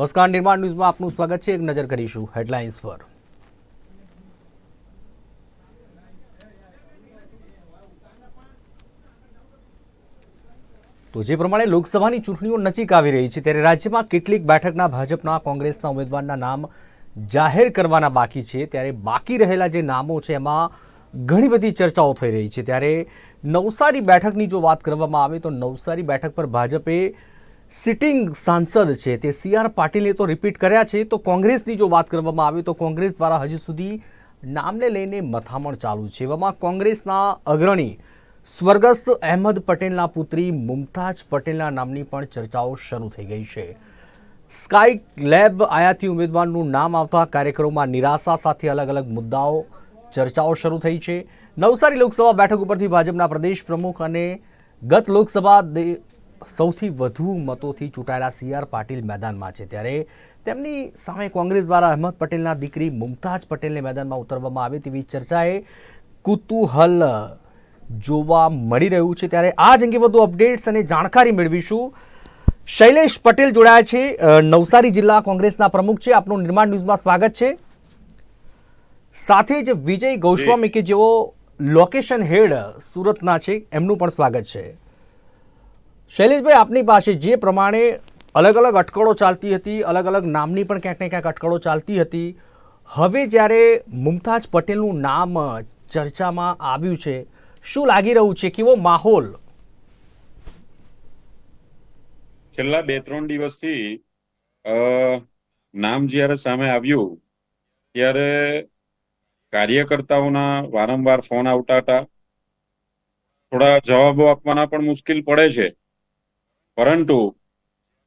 નમસ્કાર નિર્માણ ન્યૂઝમાં આપનું સ્વાગત છે. એક નજર કરીશું હેડલાઇન્સ પર. તો જે પ્રમાણે લોકસભાની ચૂંટણીઓ નજીક આવી રહી છે, ત્યારે રાજ્યમાં કેટલીક બેઠકના ભાજપના કોંગ્રેસના ઉમેદવારના નામ જાહેર કરવાના બાકી છે. ત્યારે બાકી રહેલા જે નામો છે, એમાં ઘણી બધી ચર્ચાઓ થઈ રહી છે. ત્યારે નવસારી બેઠકની જો વાત કરવામાં આવે, તો નવસારી બેઠક પર ભાજપે સિટિંગ સાંસદ છે તે સી આર પાટીલે તો રિપીટ કર્યા છે. તો કોંગ્રેસની જો વાત કરવામાં આવે તો કોંગ્રેસ દ્વારા હજી સુધી નામને લઈને મથામણ ચાલુ છે. એવામાં કોંગ્રેસના અગ્રણી સ્વર્ગસ્થ અહેમદ પટેલના પુત્રી મુમતાજ પટેલના નામની પણ ચર્ચાઓ શરૂ થઈ ગઈ છે. સ્કાય લેબ આયાતી ઉમેદવારનું નામ આવતા કાર્યક્રમમાં નિરાશા સાથે અલગ અલગ મુદ્દાઓ, ચર્ચાઓ શરૂ થઈ છે. નવસારી લોકસભા બેઠક ઉપરથી ભાજપના પ્રદેશ પ્રમુખ અને ગત લોકસભા સૌથી વધુ મતોથી ચૂંટાયેલા સી આર પાટીલ મેદાનમાં છે ત્યારે તેમની સામે કોંગ્રેસ દ્વારા અહેમદ પટેલના દીકરી મુમતાજ પટેલને મેદાનમાં ઉતરવામાં આવી તેવી ચર્ચાએ કુતૂહલ જોવા મળી રહ્યું છે. ત્યારે આ જ અંગે વધુ અપડેટ્સ અને જાણકારી મેળવીશું. શૈલેષ પટેલ જોડાયા છે નવસારી જિલ્લા કોંગ્રેસના પ્રમુખ છે. આપનું નિર્માણ ન્યૂઝમાં સ્વાગત છે. સાથે જ વિજય ગોસ્વામી કે જેઓ લોકેશન હેડ સુરતના છે, એમનું પણ સ્વાગત છે. શૈલેષભાઈ, આપની પાસે જે પ્રમાણે અલગ અલગ અટકળો ચાલતી હતી અલગ અલગ નામની પણ ક્યાંક ને ક્યાંક અટકળો ચાલતી હતી, હવે જ્યારે મુમતાજ પટેલનું નામ ચર્ચામાં આવ્યું છે, શું લાગી રહ્યું છે? કેવો માહોલ? છેલ્લા બે ત્રણ દિવસથી નામ જ્યારે સામે આવ્યું, ત્યારે કાર્યકર્તાઓના વારંવાર ફોન આવતા હતા. થોડા જવાબો આપવાના પણ મુશ્કેલ પડે છે. પરંતુ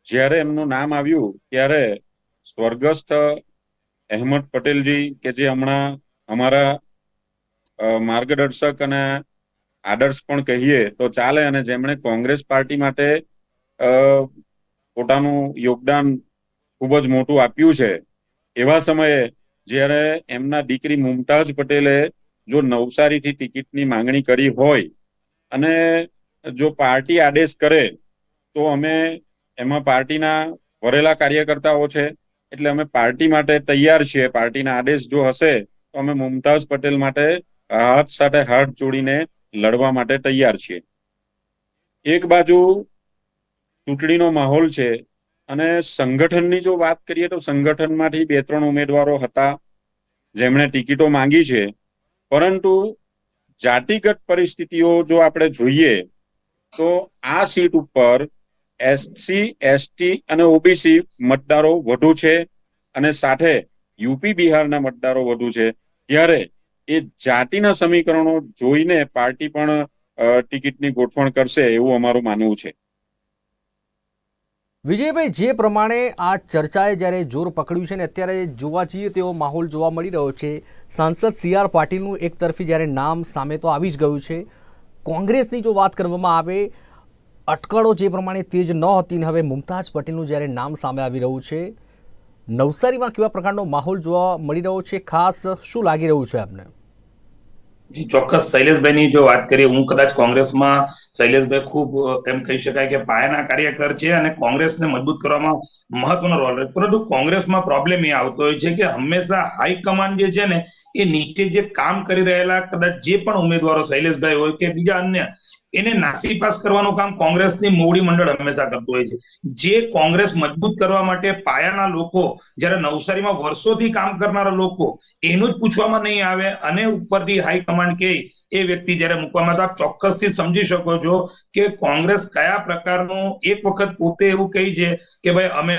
જ્યારે એમનું નામ આવ્યું, ત્યારે સ્વર્ગસ્થ અહેમદ પટેલજી કે જે હમણાં અમારા માર્ગદર્શક અને આદર્શ પણ કહીએ, તો ચાલે અને જેમણે કોંગ્રેસ પાર્ટી માટે પોતાનું યોગદાન ખૂબ જ મોટું આપ્યું છે. એવા સમયે જ્યારે એમના દીકરી મુમતાજ પટેલે જો નવસારીથી ટિકિટની માંગણી કરી હોય અને જો પાર્ટી આદેશ કરે તો અમે એમાં પાર્ટીના વરેલા કાર્યકર્તાઓ છે, એટલે અમે પાર્ટી માટે તૈયાર છીએ. પાર્ટીના આદેશ જો હશે, તો અમે મુમતાઝ પટેલ માટે હાથ સાથે હાથ જોડીને લડવા માટે તૈયાર છીએ. એક બાજુ ચૂંટણીનો માહોલ છે અને સંગઠનની જો વાત કરીએ તો સંગઠનમાંથી બે ત્રણ ઉમેદવારો હતા, જેમણે ટિકિટો માંગી છે. પરંતુ જાતિગત પરિસ્થિતિઓ જો આપણે જોઈએ, તો આ સીટ ઉપર એસસી, એસટી અને ઓબીસી મતદારો વધુ છે અને સાથે યુપી, બિહારના મતદારો વધુ છે. ત્યારે એ જાતિના સમીકરણો જોઈને પાર્ટી પણ ટિકિટની ગોઠવણ કરશે એવું અમારું માનવું છે. વિજયભાઈ, જે પ્રમાણે આ ચર્ચાએ જ્યારે જોર પકડ્યું છે ને અત્યારે જોવા જઈએ તેવો માહોલ જોવા મળી રહ્યો છે. સાંસદ સી આર પાટીલનું એક તરફી જ્યારે નામ સામે તો આવી જ ગયું છે. કોંગ્રેસની જો વાત કરવામાં આવે અટકળો જે પ્રમાણે તેજ ન હતી ને હવે મુમતાજ પટેલનું જ્યારે નામ સામે આવી રહ્યું છે, નવસારીમાં કેવા પ્રકારનો માહોલ જોવા મળી રહ્યો છે? ખાસ શું લાગી રહ્યું છે આપને? જી, ચોક્કસ. શૈલેષભાઈની જો વાત કરીએ, હું કદાચ કોંગ્રેસમાં શૈલેષભાઈ ખૂબ એમ કહી શકાય કે પાયાના કાર્યકર છે અને કોંગ્રેસને મજબૂત કરવામાં મહત્વનો રોલ રહે પરંતુ કોંગ્રેસમાં પ્રોબ્લેમ એ આવતો હોય છે કે હંમેશા હાઈકમાન્ડ જે છે ને, એ નીચે જે કામ કરી રહેલા કદાચ જે પણ ઉમેદવારો શૈલેષભાઈ હોય કે બીજા અન્ય એને નાસીપાસ કરવાનું કામ કોંગ્રેસની મોવડી મંડળ હંમેશા કરતું હોય છે. જે કોંગ્રેસ મજબૂત કરવા માટે પાયાના લોકો, જ્યારે નવસારીમાં વર્ષોથી કામ કરનારા લોકો, એનું જ પૂછવામાં નહીં આવે અને ઉપરથી હાઈકમાન્ડ કે એ વ્યક્તિ જ્યારે મૂકવામાં આવે ચોક્કસથી સમજી શકો છો કે કોંગ્રેસ કયા પ્રકારનું એક વખત પોતે એવું કહી છે કે ભાઈ, અમે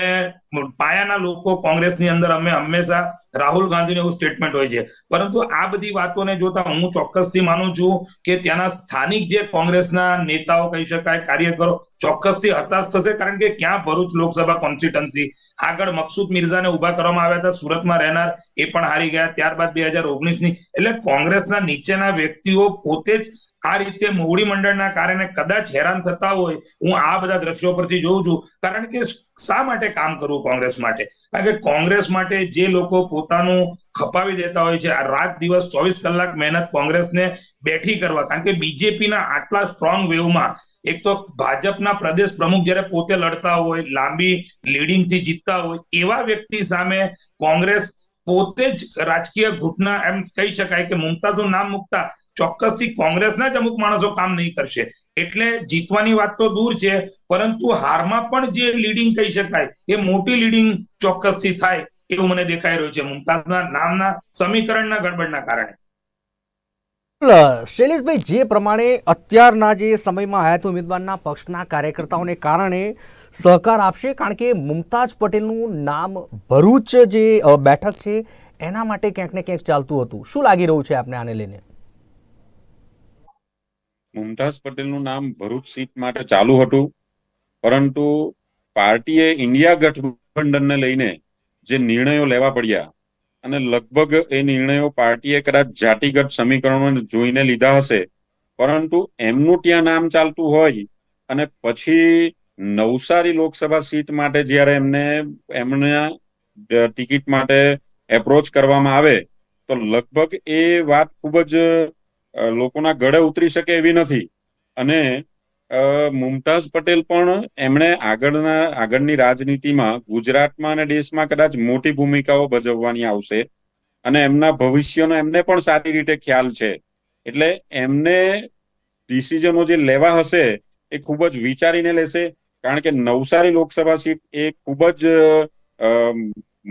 પાયાના લોકો કોંગ્રેસની અંદર અમે હંમેશા રાહુલ ગાંધીનું એવું સ્ટેટમેન્ટ હોય છે. પરંતુ આ બધી વાતોને જોતા હું ચોક્કસથી માનું છું કે ત્યાંના સ્થાનિક જે કોંગ્રેસના નેતાઓ કહી શકાય, કાર્યકરો ચોક્કસથી હતાશ થશે કારણ કે ક્યાં ભરૂચ લોકસભા કોન્સ્ટિટન્સી આગળ મકસૂદ મિર્ઝાને ઊભા કરવામાં આવ્યા હતા, સુરતમાં રહેનાર એ પણ હારી ગયા. ત્યારબાદ બે હજાર ઓગણીસની એટલે કોંગ્રેસના નીચેના વ્યક્તિઓ પોતે જ આ રીતે મોવડી મંડળના કારણે કદાચ હેરાન થતા હોય, હું આ બધા દ્રશ્યો પરથી જોઉં છું. કારણ કે શા માટે કામ કરવું કોંગ્રેસ માટે? કારણ કે કોંગ્રેસ માટે જે લોકો પોતાનું ખપાવી દેતા હોય છે, આ રાત દિવસ ચોવીસ કલાક મહેનત કોંગ્રેસને બેઠી કરવા, કારણ કે બીજેપીના આટલા સ્ટ્રોંગ વેવમાં એક તો ભાજપના પ્રદેશ પ્રમુખ જ્યારે પોતે લડતા હોય, લાંબી લીડિંગથી જીતતા હોય, એવા વ્યક્તિ સામે કોંગ્રેસ પોતે જ રાજકીય ઘૂંટના એમ કહી શકાય કે મુમતાઝનું નામ મુકતા ચોક્કસથી કોંગ્રેસના જ અમુક માણસો કામ નહીં કરશે. એટલે જીતવાની વાત તો દૂર છે, પરંતુ હારમાં પણ જે લીડિંગ કહી શકાય, એ મોટી લીડિંગ ચોક્કસથી થાય એવું મને દેખાઈ રહ્યું છે મુમતાઝના નામના સમીકરણના ગડબડના કારણે. શૈલેષભાઈ, જે પ્રમાણે અત્યારના જે સમયમાં હયાત ઉમેદવારના પક્ષના કાર્યકર્તાઓને કારણે સહકાર આપશે, કારણ કે મુમતાજ પટેલનું નામ ભરૂચ જે બેઠક છે, એના માટે ક્યાંક ને ક્યાંક ચાલતું હતું. શું લાગી રહ્યું છે આપને આને લઈને? મુમતાઝ પટેલનું નામ ભરૂચ સીટ માટે ચાલુ હતું. પરંતુ પાર્ટીએ ઇન્ડિયા ગઠબંધનને લઈને જે નિર્ણયો લેવા પડ્યા અને લગભગ એ નિર્ણયો પાર્ટીએ કદાચ જાતિગત સમીકરણો જોઈને લીધા હશે, પરંતુ એમનું ત્યાં નામ ચાલતું હોય અને પછી નવસારી લોકસભા સીટ માટે જ્યારે એમને એમના ટિકિટ માટે એપ્રોચ કરવામાં આવે, તો લગભગ એ વાત ખૂબ જ લોકોના ગળે ઉતરી શકે એવી નથી. અને મુમતાઝ પટેલ પણ એમણે આગળના, આગળની રાજનીતિમાં ગુજરાતમાં અને દેશમાં કદાચ મોટી ભૂમિકાઓ ભજવવાની આવશે અને એમના ભવિષ્યનો એમને પણ સારી રીતે ખ્યાલ છે. એટલે એમને ડિસિઝનો જે લેવા હશે એ ખૂબ જ વિચારીને લેશે. કારણ કે નવસારી લોકસભા સીટ એ ખૂબ જ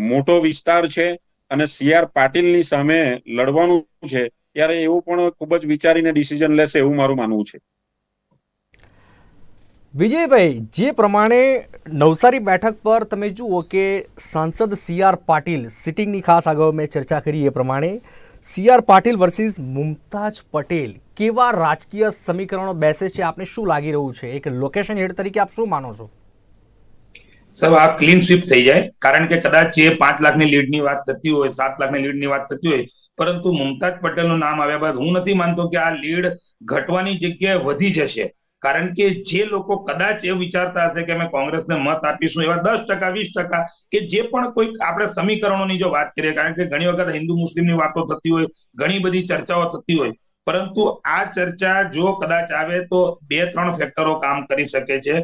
મોટો વિસ્તાર છે અને સી આર પાટીલની સામે લડવાનું છે. ત્યારે એવું પણ ખૂબ જ વિચારીને ડિસિઝન લેશે એવું મારું માનવું છે. વિજયભાઈ જે પ્રમાણે નવસારી બેઠક પર તમે જુઓ કે સાંસદ સી આર પાટીલ સિટિંગની ખાસ આગળ મેં ચર્ચા કરી એ પ્રમાણે C R Patil versus Mumtaz Patel કેવા રાજકીય સમીકરણો બેસે છે? આપને શું લાગી રહ્યું છે? એક લોકેશન હેડ તરીકે આપ શું માનો છો? સાહેબ આ ક્લીન સ્વીપ થઈ જાય. કારણ કે કદાચ એ પાંચ લાખની લીડની વાત થતી હોય સાત લાખની લીડની વાત થતી હોય પરંતુ મુમતાજ પટેલનું નામ આવ્યા બાદ હું નથી માનતો કે આ લીડ ઘટવાની જગ્યાએ વધી જશે. કારણ કે જે લોકો કદાચ એ વિચારતા હશે કે અમે કોંગ્રેસને મત આપીશું, એવા દસ ટકા, વીસ ટકા કે જે પણ કોઈ આપણે સમીકરણોની જો વાત કરીએ, કારણ કે ઘણી વખત હિન્દુ મુસ્લિમની વાતો થતી હોય, ઘણી બધી ચર્ચાઓ થતી હોય, પરંતુ આ ચર્ચા જો કદાચ આવે તો બે, ત્રણ ફેક્ટરો કામ કરી શકે છે.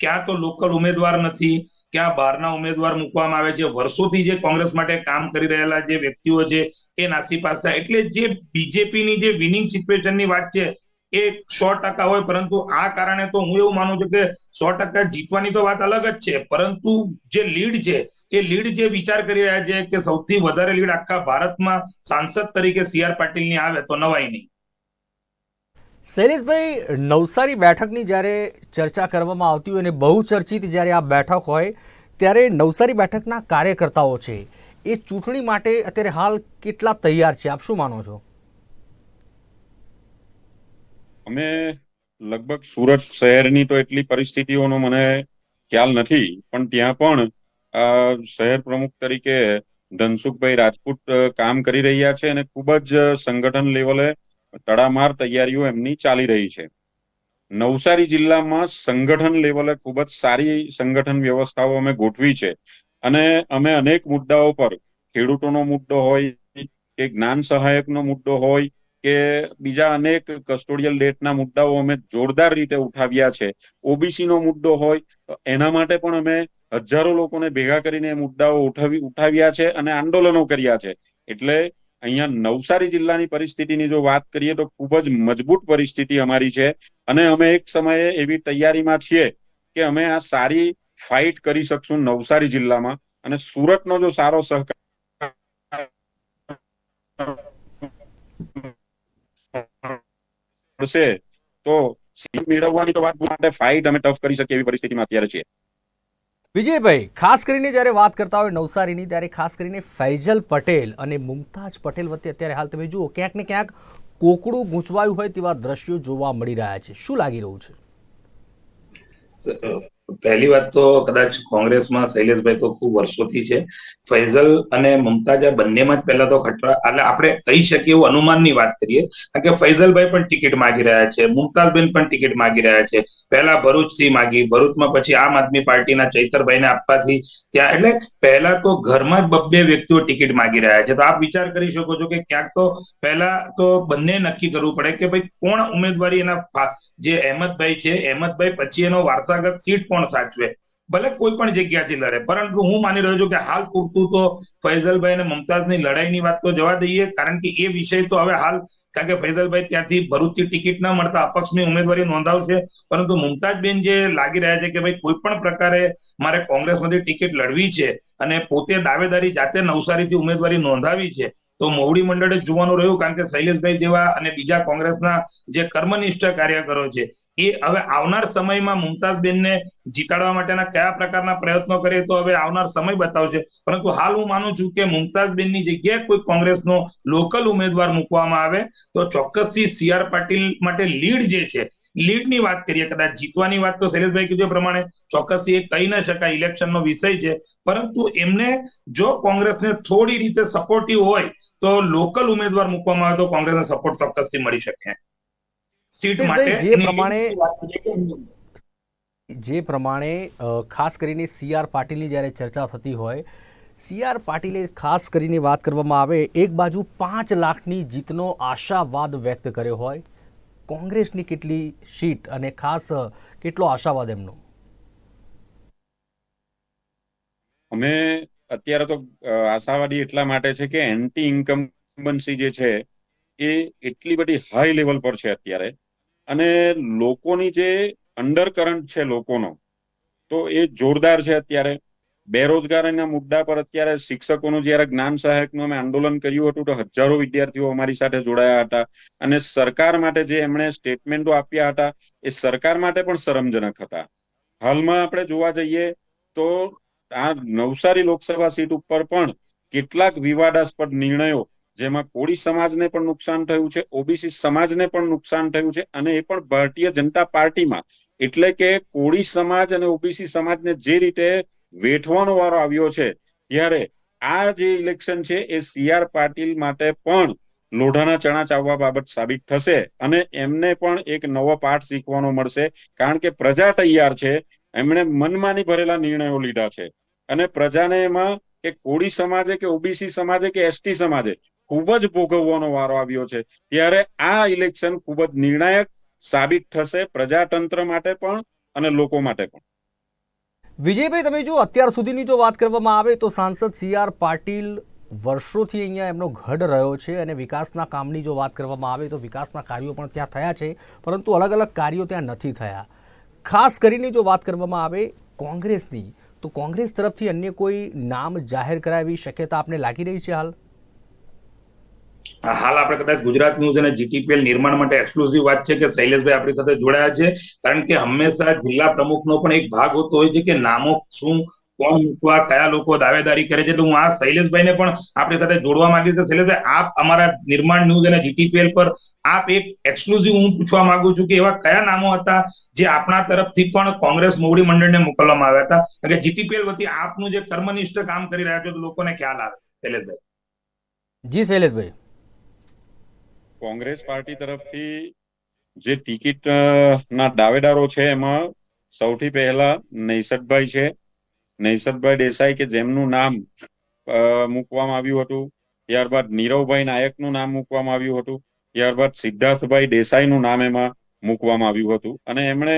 ક્યાં તો લોકલ ઉમેદવાર નથી ક્યાં બહારના ઉમેદવાર મૂકવામાં આવે છે? વર્ષોથી જે કોંગ્રેસ માટે કામ કરી રહેલા જે વ્યક્તિઓ છે, એ નાસી પાસતા એટલે જે બીજેપીની જે વિનિંગ સિચ્યુએશનની વાત છે, એ સો ટકા હોય. પરંતુ આ કારણે તો હું એવું માનું છું કે સો ટકા જીતવાની તો વાત અલગ જ છે. પરંતુ જે લીડ છે, એ લીડ જે વિચાર કરી રહ્યા છે કે સૌથી વધારે લીડ આખા ભારતમાં સાંસદ તરીકે સી આર પાટીલની આવે, તો નવાઈ નહીં. શૈલેષભાઈ, નવસારી બેઠકની જ્યારે ચર્ચા કરવામાં આવતી હોય અને બહુ ચર્ચિત જ્યારે આ બેઠક હોય, ત્યારે નવસારી બેઠકના કાર્યકર્તાઓ છે, એ ચૂંટણી માટે અત્યારે હાલ કેટલા તૈયાર છે? આપ શું માનો છો? અમે લગભગ સુરત શહેરની તો એટલી પરિસ્થિતિઓનો મને ખ્યાલ નથી, પણ ત્યાં પણ શહેર પ્રમુખ તરીકે ધનસુખભાઈ રાજપૂત કામ કરી રહ્યા છે અને ખૂબ જ સંગઠન લેવલે તડામાર તૈયારીઓ એમની ચાલી રહી છે. નવસારી જિલ્લામાં સંગઠન લેવલે ખૂબ જ સારી સંગઠન વ્યવસ્થાઓ અમે ગોઠવી છે. અને અમે અનેક મુદ્દાઓ પર, ખેડૂતોનો મુદ્દો હોય, કે જ્ઞાન સહાયકનો મુદ્દો હોય, કે બીજા અનેક કસ્ટોડિયલ ડેટના મુદ્દાઓ અમે જોરદાર રીતે ઉઠાવ્યા છે. ઓબીસી નો મુદ્દો હોય, એના માટે પણ અમે હજારો લોકોને ભેગા કરીને મુદ્દાઓ ઉઠાવી, ઉઠાવ્યા છે અને આંદોલનો કર્યા છે. એટલે અહીંયા નવસારી જિલ્લાની પરિસ્થિતિની જો વાત કરીએ તો ખૂબ જ મજબૂત પરિસ્થિતિ અમારી છે. અને અમે એક સમયે એવી તૈયારીમાં છીએ કે અમે આ સારી ફાઇટ કરી શકશું નવસારી જિલ્લામાં. અને સુરતનો જો સારો સહકાર મળશે તો મેળવવાની તો વાત માટે ફાઇટ અમે ટફ કરી શકીએ એવી પરિસ્થિતિમાં અત્યારે છીએ. વિજયભાઈ, ખાસ કરીને જ્યારે વાત કરતા હોય નવસારીની, ત્યારે ખાસ કરીને ફૈજલ પટેલ અને મુમતાજ પટેલ વચ્ચે અત્યારે હાલ તમે જુઓ, ક્યાંક ને ક્યાંક કોકડું ગૂંચવાયું હોય તેવા દ્રશ્યો જોવા મળી રહ્યા છે. શું લાગી રહ્યું છે? પહેલી વાત તો કદાચ કોંગ્રેસમાં શૈલેષભાઈ તો ખૂબ વર્ષોથી છે. ફૈઝલ અને મમતાજા બંનેમાં જ પહેલા તો ખટરા, એટલે આપણે કહી શકીએ એવું અનુમાનની વાત કરીએ. કે ફૈઝલભાઈ પણ ટિકિટ માગી રહ્યા છે મુમતાઝબેન પણ ટિકિટ માંગી રહ્યા છે. પહેલા ભરૂચથી માગી, ભરૂચમાં પછી આમ આદમી પાર્ટીના ચૈતરભાઈને આપવાથી ત્યાં, એટલે પહેલા તો ઘરમાં જ બબ્બે વ્યક્તિઓ ટિકિટ માંગી રહ્યા છે. તો આપ વિચાર કરી શકો છો કે ક્યાંક તો પહેલા તો બંને નક્કી કરવું પડે કે ભાઈ કોણ ઉમેદવારી એના જે અહેમદભાઈ છે, અહેમદભાઈ પછી એનો વારસાગત સીટ કોણ સાચવે? ભલે કોઈ પણ જગ્યાથી લડે, પરંતુ હું માની રહ્યો છું કે હાલ પૂરતું તો ફૈઝલભાઈ અને મમતાજની લડાઈની વાત તો જવા દઈએ, કારણ કે એ વિષય તો હવે હાલ, કારણ કે ફૈઝલભાઈ ત્યાંથી ભરૂચથી ટિકિટ ન મળતા અપક્ષની ઉમેદવારી નોંધાવશે, પરંતુ મુમતાજબેન જે લાગી રહ્યા છે કે ભાઈ કોઈ પણ પ્રકારે મારે કોંગ્રેસમાંથી ટિકિટ લડવી છે અને પોતે દાવેદારી જાતે નવસારીથી ઉમેદવારી નોંધાવી છે તો મોવડી મંડળે જોવાનું રહ્યું કારણ કે શૈલેષભાઈ જેવા અને બીજા કોંગ્રેસના જે કર્મનિષ્ઠ કાર્યકરો છે, એ હવે આવનાર સમયમાં મુમતાઝબેનને જીતાડવા માટેના કયા પ્રકારના પ્રયત્નો કરે તો હવે આવનાર સમય બતાવશે. પરંતુ હાલ હું માનું છું કે મુમતાઝબેનની જગ્યાએ કોઈ કોંગ્રેસનો લોકલ ઉમેદવાર મૂકવામાં આવે તો ચોક્કસથી સી આર પાટીલ માટે લીડ જે છે લીડની વાત કરીએ કદાચ જીતવાની વાત તો શૈલેષભાઈ કીધું પ્રમાણે ચોક્કસથી એ કહી ન શકાય ઇલેક્શનનો વિષય છે. પરંતુ એમને જો કોંગ્રેસને થોડી રીતે સપોર્ટિવ હોય તો લોકલ ઉમેદવાર મૂકવામાં આવે તો કોંગ્રેસને સપોર્ટ ચોક્કસથી મળી શકે. સીટ માટે જે પ્રમાણે- જે પ્રમાણે ખાસ કરીને સી આર પાટીલની જ્યારે ચર્ચા થતી હોય સી આર પાટીલે ખાસ કરીને વાત કરવામાં આવે એક બાજુ પાંચ લાખની જીતનો આશાવાદ વ્યક્ત કર્યો હોય કોંગ્રેસની કેટલી સીટ અને ખાસ કેટલો આશાવાદ એમનો? અમે અત્યારે તો આશાવાદી એટલા માટે છે કે એન્ટી ઇન્કમ્બન્સી જે છે, એ એટલી બધી હાઈ લેવલ પર છે અત્યારે. અને લોકોની જે અંડર કરંટ છે લોકોનો, તો એ જોરદાર છે અત્યારે. બેરોજગારીના મુદ્દા પર અત્યારે શિક્ષકોનું જ્યારે જ્ઞાન સહાયકનું અમે આંદોલન કર્યું હતું, તો હજારો વિદ્યાર્થીઓ અમારી સાથે જોડાયા હતા. અને સરકાર માટે જે એમણે સ્ટેટમેન્ટો આપ્યા હતા, એ સરકાર માટે પણ શરમજનક હતા. હાલમાં આપણે જોવા જઈએ તો આ નવસારી લોકસભા સીટ ઉપર પણ કેટલાક વિવાદાસ્પદ નિર્ણયો, જેમાં કોળી સમાજને પણ નુકસાન થયું છે, ઓબીસી સમાજને પણ નુકસાન થયું છે, અને એ પણ ભારતીય જનતા પાર્ટીમાં. એટલે કે કોળી સમાજ અને ઓબીસી સમાજને જે રીતે વેઠવાનો વારો આવ્યો છે. ત્યારે આ જે ઇલેક્શન છે એ સી આર પાટીલ માટે પણ લોઢાના ચણા ચાવવા બાબત સાબિત થશે અને એમને પણ એક નવો પાઠ શીખવાનો મળશે. કારણ કે પ્રજા તૈયાર છે. એમણે મનમાની ભરેલા નિર્ણયો લીધા છે. અને પ્રજાને એમાં કે કોળી સમાજે કે ઓબીસી સમાજે કે એસટી સમાજે ખૂબ જ ભોગવવાનો વારો આવ્યો છે. ત્યારે આ ઇલેક્શન ખૂબ જ નિર્ણાયક સાબિત થશે પ્રજાતંત્ર માટે પણ અને લોકો માટે પણ. વિજયભાઈ, તમે જો અત્યાર સુધીની જો વાત કરવામાં આવે તો સાંસદ સી આર પાટીલ વર્ષોથી અહીંયા એમનો ગઢ રહ્યો છે અને વિકાસના કામની જો વાત કરવામાં આવે તો વિકાસના કાર્યો પણ ત્યાં થયા છે, પરંતુ અલગ અલગ કાર્યો ત્યાં નથી થયા. ખાસ કરીને જો વાત કરવામાં આવે કોંગ્રેસની, તો કોંગ્રેસ તરફથી અન્ય કોઈ નામ જાહેર કરાવી શક્યતા આપને લાગી રહી છે હાલ? હાલ આપણે કદાચ ગુજરાત ન્યૂઝ અને જીટીપીએલ નિર્માણ માટે એક્સક્લુઝિવ વાત છે કે શૈલેષભાઈ આપણી સાથે જોડાયા છે. કારણ કે હંમેશા જિલ્લા પ્રમુખનો પણ એક ભાગ હોતો હોય છે કે નામો શું, કોણ મૂકવા, કયા લોકો દાવેદારી કરે છે. એટલે હું આ શૈલેષભાઈને પણ આપણી સાથે જોડવા માંગીશ. કે શૈલેષભાઈ, આપ અમારા નિર્માણ ન્યૂઝ અને જીટીપીએલ પર આપ એક એક્સક્લુઝિવ હું પૂછવા માંગુ છું કે એવા કયા નામો હતા જે આપણા તરફથી પણ કોંગ્રેસ મોવડી મંડળને મોકલવામાં આવ્યા હતા? કારણ કે જીટીપીએલ વતી આપનું જે કર્મનિષ્ઠ કામ કરી રહ્યા છો લોકોને ખ્યાલ આવે. શૈલેષભાઈ. જી, શૈલેષભાઈ. કોંગ્રેસ પાર્ટી તરફથી જે ટિકિટ ના દાવેદારો છે એમાં સૌથી પહેલા નૈસદભાઈ છે. નૈસદભાઈ દેસાઈ કે જેમનું નામ મૂકવામાં આવ્યું હતું. ત્યારબાદ નીરવભાઈ નાયકનું નામ મૂકવામાં આવ્યું હતું. ત્યારબાદ સિદ્ધાર્થભાઈ દેસાઈનું નામ એમાં મૂકવામાં આવ્યું હતું. અને એમણે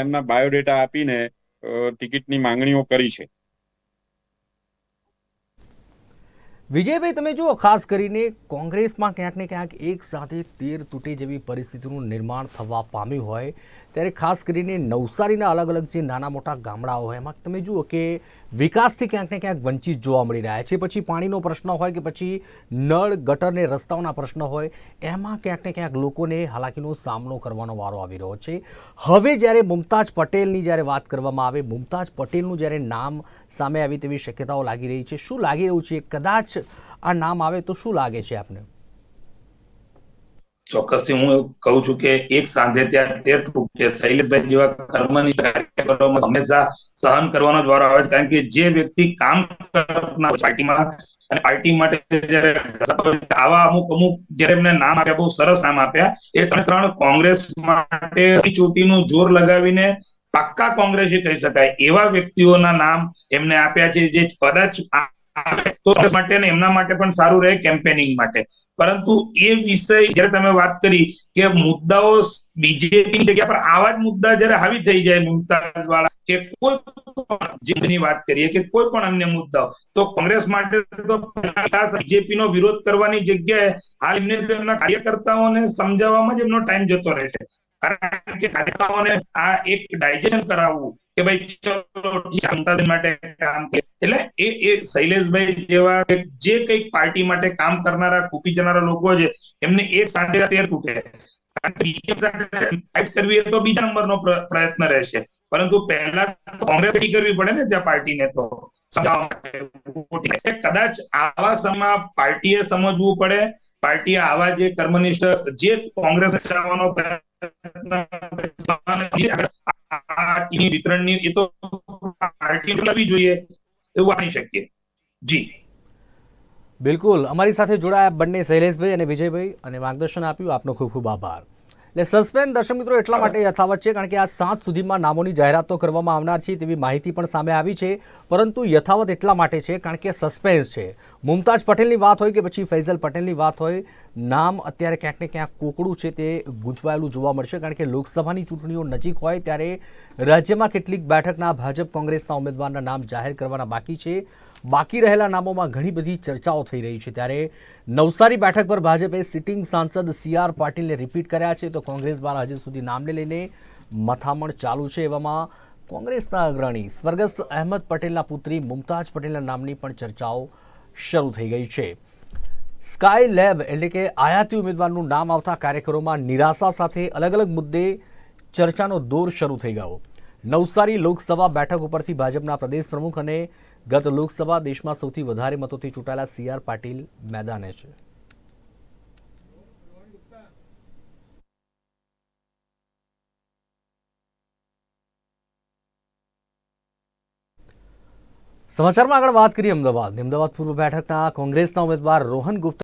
એમના બાયોડેટા આપીને ટિકિટની માંગણીઓ કરી છે. વિજયભાઈ, તમે જુઓ, ખાસ કરીને કોંગ્રેસમાં ક્યાંક ને ક્યાંક એક સાથે તેર તૂટે જેવી પરિસ્થિતિનું નિર્માણ થવા પામ્યું હોય, ત્યારે ખાસ કરીને નવસારીના અલગ અલગ જે નાના મોટા ગામડાઓ હોય, એમાં તમે જુઓ કે વિકાસથી ક્યાંક ને ક્યાંક વંચિત જોવા મળી રહ્યા છે. પછી પાણીનો પ્રશ્ન હોય કે પછી નળ, ગટર ને રસ્તાઓના પ્રશ્ન હોય, એમાં ક્યાંક ને ક્યાંક લોકોને હાલાકીનો સામનો કરવાનો વારો આવી રહ્યો છે. હવે જ્યારે મુમતાજ પટેલની જ્યારે વાત કરવામાં આવે, મુમતાજ પટેલનું જ્યારે નામ સામે આવી તેવી શક્યતાઓ લાગી રહી છે. શું લાગી રહ્યું છે? કદાચ આ નામ આવે તો શું લાગે છે આપને? ચોક્કસથી હું કહું છું કે એક સાંધે ત્યાં તેર તૂટે શૈલેષભાઈ જેવા કર્મની હંમેશા સહન કરવાનો દ્વારા આવે છે. કારણ કે જે વ્યક્તિ કામ કરનાર પાર્ટીમાં અને પાર્ટી માટે જયારે આવા અમુક અમુક જયારે એમને નામ આપ્યા, બહુ સરસ નામ આપ્યા, એ ત્રણ ત્રણ કોંગ્રેસ માટે ચોટીનું જોર લગાવીને પાક્કા કોંગ્રેસી કહી શકાય. એવા વ્યક્તિઓના નામ એમને આપ્યા છે, જે કદાચ તો માટે એમના માટે પણ સારું રહે કેમ્પેનિંગ માટે. પરંતુ એ વિષય જ્યારે તમે વાત કરી કે મુદ્દાઓ બીજેપી જગ્યા પર આવા જ મુદ્દા જયારે હાવી થઈ જાય મુમતાજ વાળા કે કોઈ પણ વાત કરીએ કે કોઈ પણ અન્ય મુદ્દાઓ, તો કોંગ્રેસ માટે તો બીજેપી નો વિરોધ કરવાની જગ્યાએ હાલ એમને એમના કાર્યકર્તાઓને સમજાવવામાં જ એમનો ટાઈમ જતો રહેશે કારણ કે કાર્યકર્તાઓને આ એક ડાયજેશન કરાવવું કે ભાઈ ચલો માટે કામ. એટલે એ એ શૈલેષભાઈ જેવા જે કંઈક પાર્ટી માટે કામ કરનારા, કૂપી જનારા લોકો છે, એમને એક સાથે તેર તૂટે. કરવી તો બીજા નંબરનો નો પ્રયત્ન રહેશે. પરંતુ પહેલા કોંગ્રેસ કરવી પડે ને ત્યાં પાર્ટીને તો. કદાચ આવા સમયમાં પાર્ટીએ સમજવું પડે. પાર્ટીએ આવા જે કર્મનિષ્ઠ, જે કોંગ્રેસ બચાવવાનો પ્રયત્ન વિતરણની એ તો કરવી જોઈએ, એવું માની શકીએ. જી. બિલકુલ. અમારી સાથે જોડાયા બંને શૈલેષભાઈ અને વિજયભાઈ, અને માર્ગદર્શન આપ્યું આપનો ખૂબ ખૂબ આભાર. એટલે સસ્પેન્ડ દર્શક મિત્રો એટલા માટે યથાવત છે કારણ કે આ સાંજ સુધીમાં નામોની જાહેરાત તો કરવામાં આવનાર છે તેવી માહિતી પણ સામે આવી છે. પરંતુ યથાવત એટલા માટે છે કારણ કે સસ્પેન્સ છે. મુમતાજ પટેલની વાત હોય કે પછી ફૈઝલ પટેલની વાત હોય નામ અત્યારે ક્યાંક ને ક્યાંક કોકડું છે તે ગૂંચવાયેલું જોવા મળશે કારણ કે લોકસભાની ચૂંટણીઓ નજીક હોય ત્યારે રાજ્યમાં કેટલીક બેઠકના ભાજપ કોંગ્રેસના ઉમેદવારના નામ જાહેર કરવાના બાકી છે. બાકી રહેલા નામોમાં ઘણી બધી ચર્ચાઓ થઈ રહી છે. ત્યારે નવસારી બેઠક પર ભાજપે સિટિંગ સાંસદ સી આર પાટીલને રિપીટ કર્યા છે. તો કોંગ્રેસ દ્વારા હજી સુધી નામને લઈને મથામણ ચાલુ છે એવામાં કોંગ્રેસના અગ્રણી સ્વર્ગસ્થ અહેમદ પટેલના પુત્રી મુમતાજ પટેલના નામની પણ ચર્ચાઓ શરૂ થઈ ગઈ છે. સ્કાય લેબ એટલે કે આયાતી ઉમેદવારનું નામ આવતા કાર્યકરોમાં નિરાશા સાથે અલગ અલગ મુદ્દે ચર્ચાનો દોર શરૂ થઈ ગયો. નવસારી લોકસભા બેઠક ઉપરથી ભાજપના પ્રદેશ પ્રમુખ અને ગત લોકસભા દેશમાં સૌથી વધારે મતોથી ચૂંટાયેલા સી આર પાટીલ મેદાને છે. સમાચારમાં આગળ વાત કરીએ અમદાવાદ અમદાવાદ પૂર્વ બેઠકના કોંગ્રેસના ઉમેદવાર રોહન ગુપ્તા